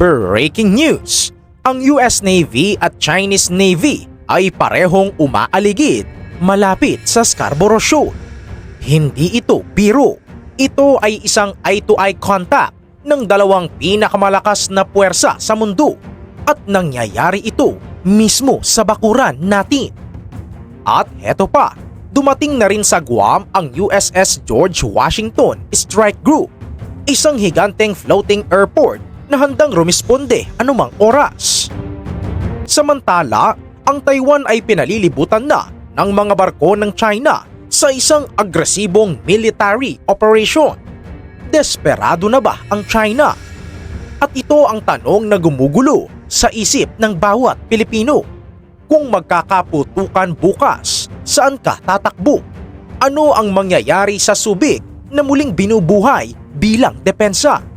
Breaking news! Ang US Navy at Chinese Navy ay parehong umaaligid malapit sa Scarborough Shoal. Hindi ito biro. Ito ay isang eye-to-eye contact ng dalawang pinakamalakas na puwersa sa mundo at nangyayari ito mismo sa bakuran natin. At heto pa, dumating na rin sa Guam ang USS George Washington Strike Group, isang higanteng floating airport na handang rumisponde anumang oras. Samantala, ang Taiwan ay pinalilibutan na ng mga barko ng China sa isang agresibong military operation. Desperado na ba ang China? At ito ang tanong na gumugulo sa isip ng bawat Pilipino. Kung magkakaputukan bukas, saan ka tatakbo? Ano ang mangyayari sa subig na muling binubuhay bilang depensa?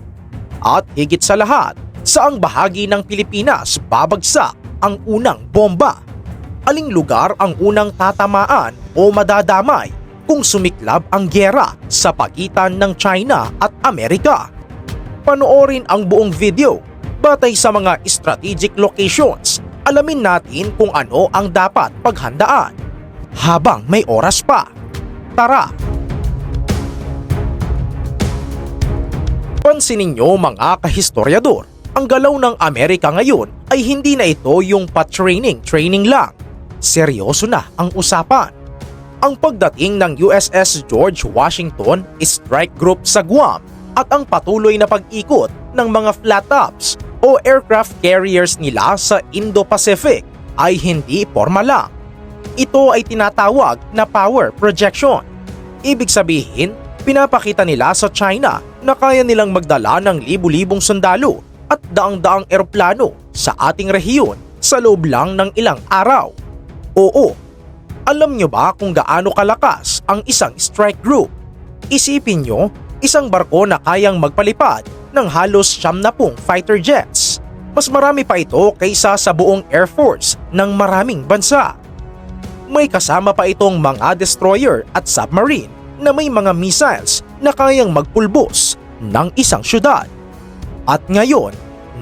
At higit sa lahat, saang bahagi ng Pilipinas babagsak ang unang bomba? Aling lugar ang unang tatamaan o madadamay kung sumiklab ang gyera sa pagitan ng China at Amerika? Panoorin ang buong video batay sa mga strategic locations. Alamin natin kung ano ang dapat paghandaan habang may oras pa. Tara! Pansinin ninyo mga kahistoryador, ang galaw ng Amerika ngayon ay hindi na ito yung pa-training-training lang. Seryoso na ang usapan. Ang pagdating ng USS George Washington Strike Group sa Guam at ang patuloy na pag-ikot ng mga flat tops o aircraft carriers nila sa Indo-Pacific ay hindi formal lang. Ito ay tinatawag na power projection. Ibig sabihin, pinapakita nila sa China na kaya nilang magdala ng libu-libong sundalo at daang-daang eroplano sa ating rehiyon sa loob lang ng ilang araw. Oo, alam nyo ba kung gaano kalakas ang isang strike group? Isipin nyo, isang barko na kayang magpalipad ng halos siyam na pong fighter jets. Mas marami pa ito kaysa sa buong Air Force ng maraming bansa. May kasama pa itong mga destroyer at submarine na may mga missiles na kayang magpulbos ng isang syudad. At ngayon,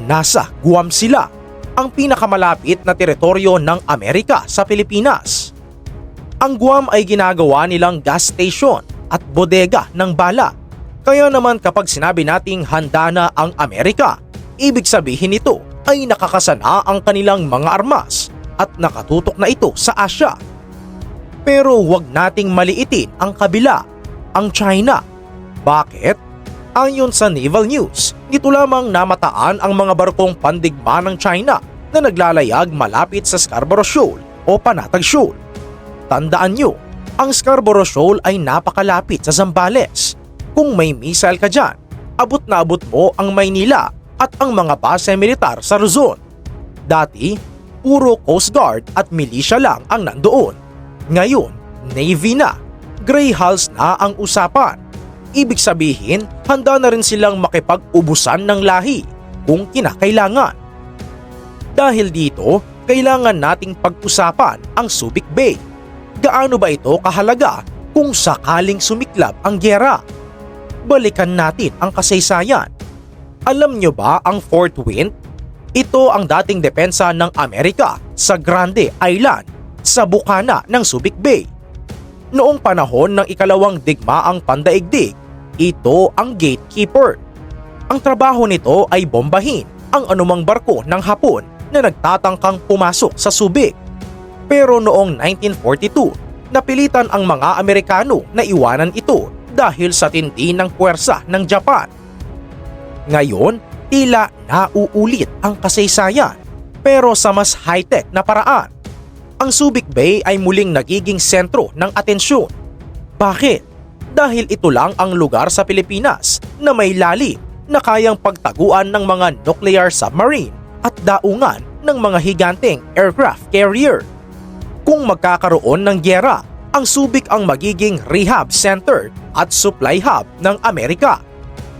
nasa Guam sila, ang pinakamalapit na teritoryo ng Amerika sa Pilipinas. Ang Guam ay ginagawa nilang gas station at bodega ng bala. Kaya naman kapag sinabi nating handa na ang Amerika, ibig sabihin nito ay nakakasana ang kanilang mga armas at nakatutok na ito sa Asya. Pero huwag nating maliitin ang kabila, ang China. Bakit? Ayon sa Naval News, dito lamang namataan ang mga barkong pandigma ng China na naglalayag malapit sa Scarborough Shoal o Panatag Shoal. Tandaan nyo, ang Scarborough Shoal ay napakalapit sa Zambales. Kung may missile ka dyan, abot na abot mo ang Maynila at ang mga base militar sa Luzon. Dati, puro Coast Guard at militia lang ang nandoon. Ngayon, Navy na. Grey Hulls na ang usapan. Ibig sabihin, handa na rin silang makipag-ubusan ng lahi kung kinakailangan. Dahil dito, kailangan nating pag-usapan ang Subic Bay. Gaano ba ito kahalaga kung sakaling sumiklab ang gyera? Balikan natin ang kasaysayan. Alam nyo ba ang Fort Wayne? Ito ang dating depensa ng Amerika sa Grande Island sa bukana ng Subic Bay. Noong panahon ng ikalawang digmaang pandaigdig, ito ang gatekeeper. Ang trabaho nito ay bombahin ang anumang barko ng Hapon na nagtatangkang pumasok sa Subic. Pero noong 1942, napilitan ang mga Amerikano na iwanan ito dahil sa tindi ng puwersa ng Japan. Ngayon, tila nauulit ang kasaysayan pero sa mas high-tech na paraan. Ang Subic Bay ay muling nagiging sentro ng atensyon. Bakit? Dahil ito lang ang lugar sa Pilipinas na may lalim na kayang pagtaguan ng mga nuclear submarine at daungan ng mga higanteng aircraft carrier. Kung magkakaroon ng gyera, ang Subic ang magiging rehab center at supply hub ng Amerika.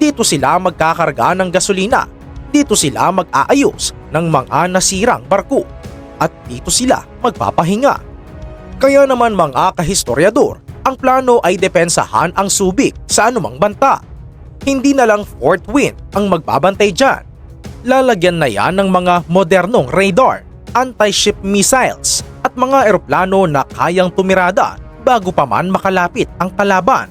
Dito sila magkakarga ng gasolina. Dito sila mag-aayos ng mga nasirang barko. At dito sila magpapahinga. Kaya naman mga kahistoryador, ang plano ay depensahan ang Subic sa anumang banta. Hindi na lang Fort Wayne ang magbabantay dyan. lalagyan na yan ng mga modernong radar, anti-ship missiles at mga eroplano na kayang tumirada bago pa man makalapit ang kalaban.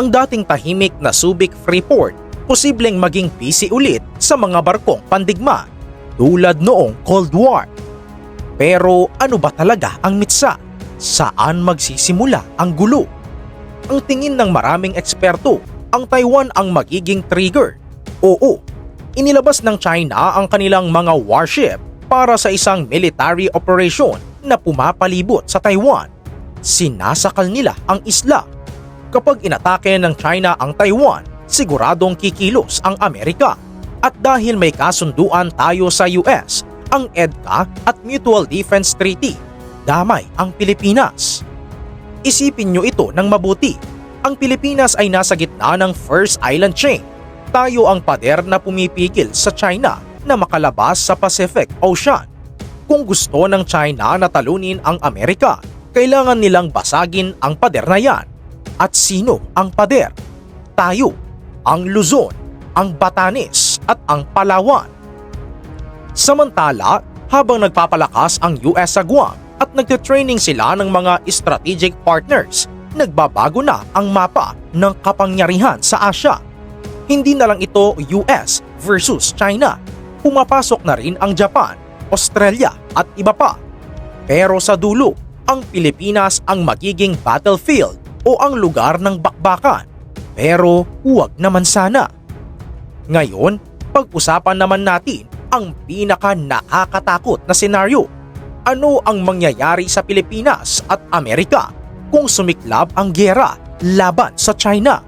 Ang dating tahimik na Subic Freeport posibleng maging busy ulit sa mga barkong pandigma tulad noong Cold War. Pero ano ba talaga ang mitsa? Saan magsisimula ang gulo? Ang tingin ng maraming eksperto, ang Taiwan ang magiging trigger. Oo, inilabas ng China ang kanilang mga warship para sa isang military operation na pumapalibot sa Taiwan. Sinasakal nila ang isla. Kapag inatake ng China ang Taiwan, siguradong kikilos ang Amerika. At dahil may kasunduan tayo sa US, ang EDCA at Mutual Defense Treaty, damay ang Pilipinas. Isipin nyo ito ng mabuti. Ang Pilipinas ay nasa gitna ng First Island Chain. Tayo ang pader na pumipigil sa China na makalabas sa Pacific Ocean. Kung gusto ng China na talunin ang Amerika, kailangan nilang basagin ang pader na yan. At sino ang pader? Tayo, ang Luzon, ang Batanes at ang Palawan. Samantala, habang nagpapalakas ang US sa Guam at nagtitraining sila ng mga strategic partners, nagbabago na ang mapa ng kapangyarihan sa Asya. Hindi na lang ito US versus China. Pumapasok na rin ang Japan, Australia at iba pa. Pero sa dulo, ang Pilipinas ang magiging battlefield o ang lugar ng bakbakan. Pero huwag naman sana. Ngayon, pag-usapan naman natin ang pinaka nakakatakot na senaryo. Ano ang mangyayari sa Pilipinas at Amerika kung sumiklab ang gera laban sa China?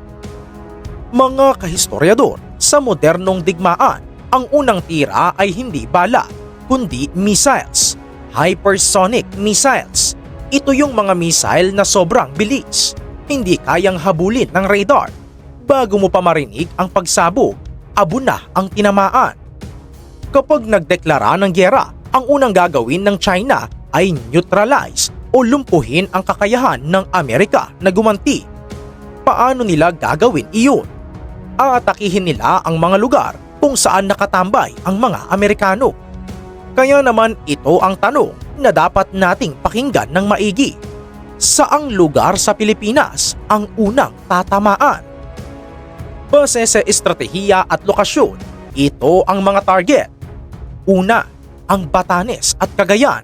Mga kahistoryador, sa modernong digmaan, ang unang tira ay hindi bala, kundi missiles. Hypersonic missiles. Ito yung mga missile na sobrang bilis. Hindi kayang habulin ng radar. Bago mo pa marinig ang pagsabog, abo na ang tinamaan. Kapag nagdeklara ng gera, ang unang gagawin ng China ay neutralize o lumpuhin ang kakayahan ng Amerika na gumanti. Paano nila gagawin iyon? Aatakihin nila ang mga lugar kung saan nakatambay ang mga Amerikano. Kaya naman ito ang tanong na dapat nating pakinggan ng maigi. Saang lugar sa Pilipinas ang unang tatamaan? Base sa estratehiya at lokasyon, ito ang mga target. Una, ang Batanes at Cagayan.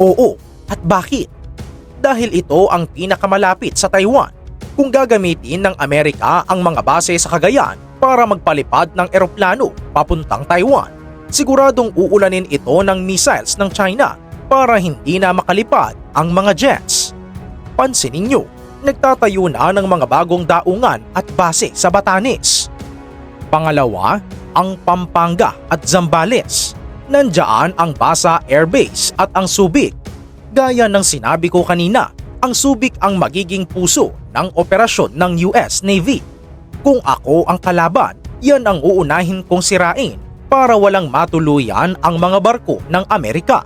Oo, at bakit? Dahil ito ang pinakamalapit sa Taiwan. Kung gagamitin ng Amerika ang mga base sa Cagayan para magpalipad ng eroplano papuntang Taiwan, siguradong uulanin ito ng missiles ng China para hindi na makalipad ang mga jets. Pansinin nyo, nagtatayo na ng mga bagong daungan at base sa Batanes. Pangalawa, ang Pampanga at Zambales. Nandiyan ang Basa Air Base at ang Subic. Gaya ng sinabi ko kanina, ang Subic ang magiging puso ng operasyon ng US Navy. Kung ako ang kalaban, yan ang uunahin kong sirain para walang matuluyan ang mga barko ng Amerika.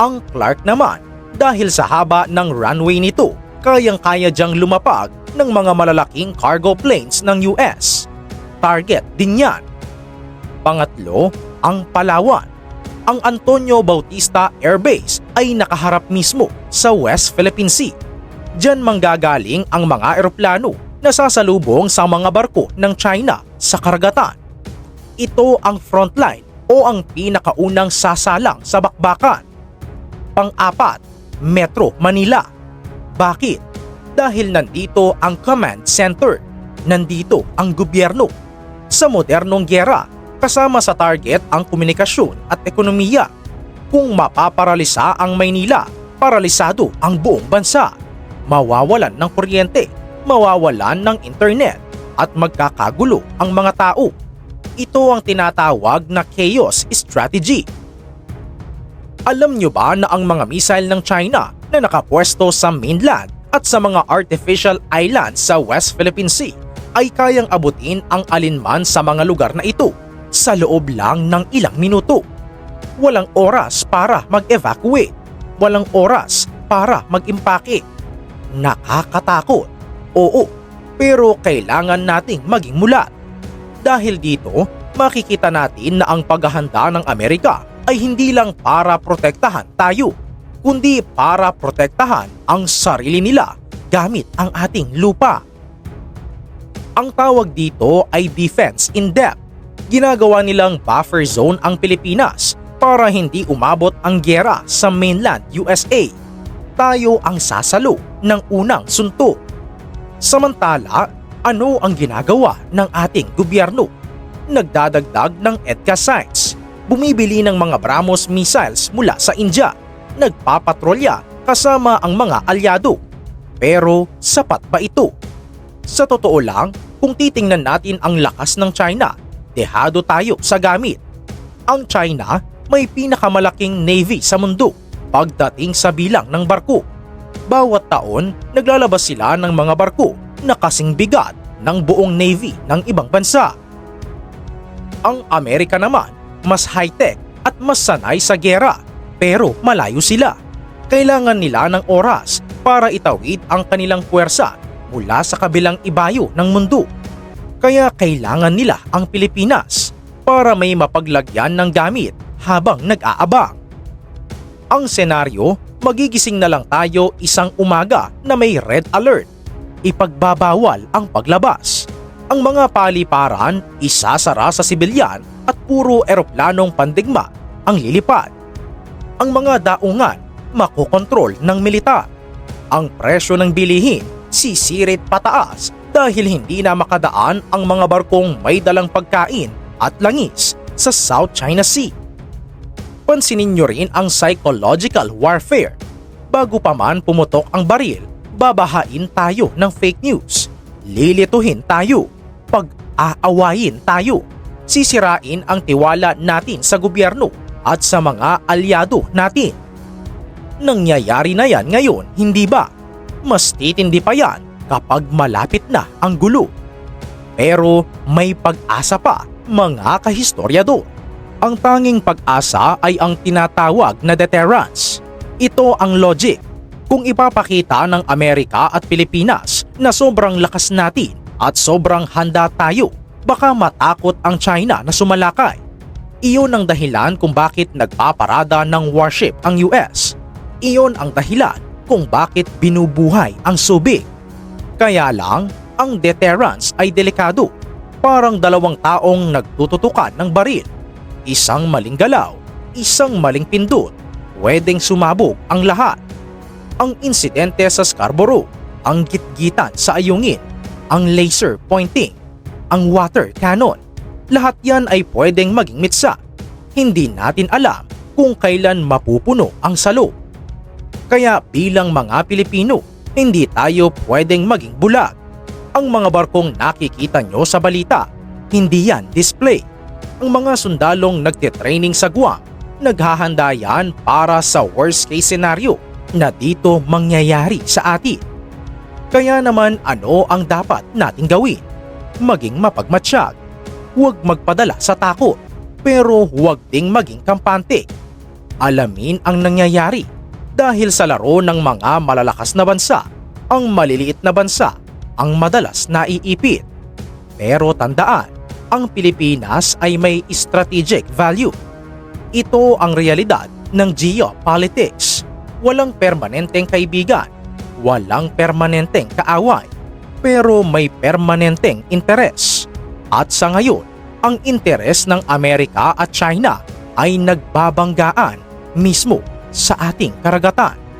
Ang Clark naman, dahil sa haba ng runway nito, kayang-kaya diyang lumapag ng mga malalaking cargo planes ng US. Target din yan. Pangatlo, ang Palawan. Ang Antonio Bautista Air Base ay nakaharap mismo sa West Philippine Sea. Diyan manggagaling ang mga eroplano na sasalubong sa mga barko ng China sa karagatan. Ito ang frontline o ang pinakaunang sasalang sa bakbakan. Pang-apat, Metro Manila. Bakit? Dahil nandito ang command center. Nandito ang gobyerno. Sa modernong gera, kasama sa target ang komunikasyon at ekonomiya. Kung mapaparalisa ang Maynila, paralisado ang buong bansa. Mawawalan ng kuryente, mawawalan ng internet, at magkakagulo ang mga tao. Ito ang tinatawag na chaos strategy. Alam nyo ba na ang mga missile ng China na nakapwesto sa mainland at sa mga artificial islands sa West Philippine Sea ay kayang abutin ang alinman sa mga lugar na ito sa loob lang ng ilang minuto. Walang oras para mag-evacuate. Walang oras para mag-impake. Nakakatakot. Oo, pero kailangan nating maging mulat. Dahil dito, makikita natin na ang paghahanda ng Amerika ay hindi lang para protektahan tayo, kundi para protektahan ang sarili nila gamit ang ating lupa. Ang tawag dito ay defense in depth. Ginagawa nilang buffer zone ang Pilipinas para hindi umabot ang gyera sa mainland USA. Tayo ang sasalo ng unang suntok. Samantala, ano ang ginagawa ng ating gobyerno? Nagdadagdag ng EDCA sites, bumibili ng mga BrahMos missiles mula sa India, nagpapatrolya kasama ang mga alyado. Pero sapat ba ito? Sa totoo lang, kung titingnan natin ang lakas ng China, dehado tayo sa gamit. Ang China may pinakamalaking navy sa mundo pagdating sa bilang ng barko. Bawat taon, naglalabas sila ng mga barko na kasing bigat ng buong navy ng ibang bansa. Ang Amerika naman, mas high-tech at mas sanay sa gera, pero malayo sila. Kailangan nila ng oras para itawid ang kanilang puwersa mula sa kabilang ibayo ng mundo. Kaya kailangan nila ang Pilipinas para may mapaglagyan ng gamit habang nag-aabang. Ang senaryo, magigising na lang tayo isang umaga na may red alert. Ipagbabawal ang paglabas. Ang mga paliparan isasara sa sibilyan at puro eroplanong pandigma ang lilipad. Ang mga daungan makokontrol ng militar. Ang presyo ng bilihin sisirit pataas dahil hindi na makadaan ang mga barkong may dalang pagkain at langis sa South China Sea. Pansinin nyo rin ang psychological warfare. Bago pa man pumutok ang baril, babahain tayo ng fake news. Lilituhin tayo. Pag-aawayin tayo. Sisirain ang tiwala natin sa gobyerno at sa mga alyado natin. Nangyayari na yan ngayon, hindi ba? Mas titindi pa yan kapag malapit na ang gulo. Pero may pag-asa pa, mga kahistoryado. Ang tanging pag-asa ay ang tinatawag na deterrence. Ito ang logic. Kung ipapakita ng Amerika at Pilipinas na sobrang lakas natin at sobrang handa tayo, baka matakot ang China na sumalakay. Iyon ang dahilan kung bakit nagpaparada ng warship ang US. Iyon ang dahilan kung bakit binubuhay ang subig. Kaya lang, ang deterrence ay delikado. Parang dalawang taong nagtututukan ng baril. Isang maling galaw, isang maling pindot. Pwedeng sumabog ang lahat. Ang insidente sa Scarborough, ang gitgitan sa ayungin, ang laser pointing, ang water cannon. Lahat yan ay pwedeng maging mitsa. Hindi natin alam kung kailan mapupuno ang salo. Kaya bilang mga Pilipino, hindi tayo pwedeng maging bulag. Ang mga barkong nakikita nyo sa balita, hindi yan display. Ang mga sundalong nagtitraining sa Guam, naghahanda yan para sa worst case scenario na dito mangyayari sa atin. Kaya naman ano ang dapat nating gawin? Maging mapagmatsyag. Huwag magpadala sa takot, pero huwag ding maging kampante. Alamin ang nangyayari dahil sa laro ng mga malalakas na bansa, ang maliliit na bansa ang madalas naiipit. Pero tandaan, ang Pilipinas ay may strategic value. Ito ang realidad ng geopolitics. Walang permanenteng kaibigan, walang permanenteng kaaway, pero may permanenteng interes. At sa ngayon, ang interes ng Amerika at China ay nagbabanggaan mismo sa ating karagatan.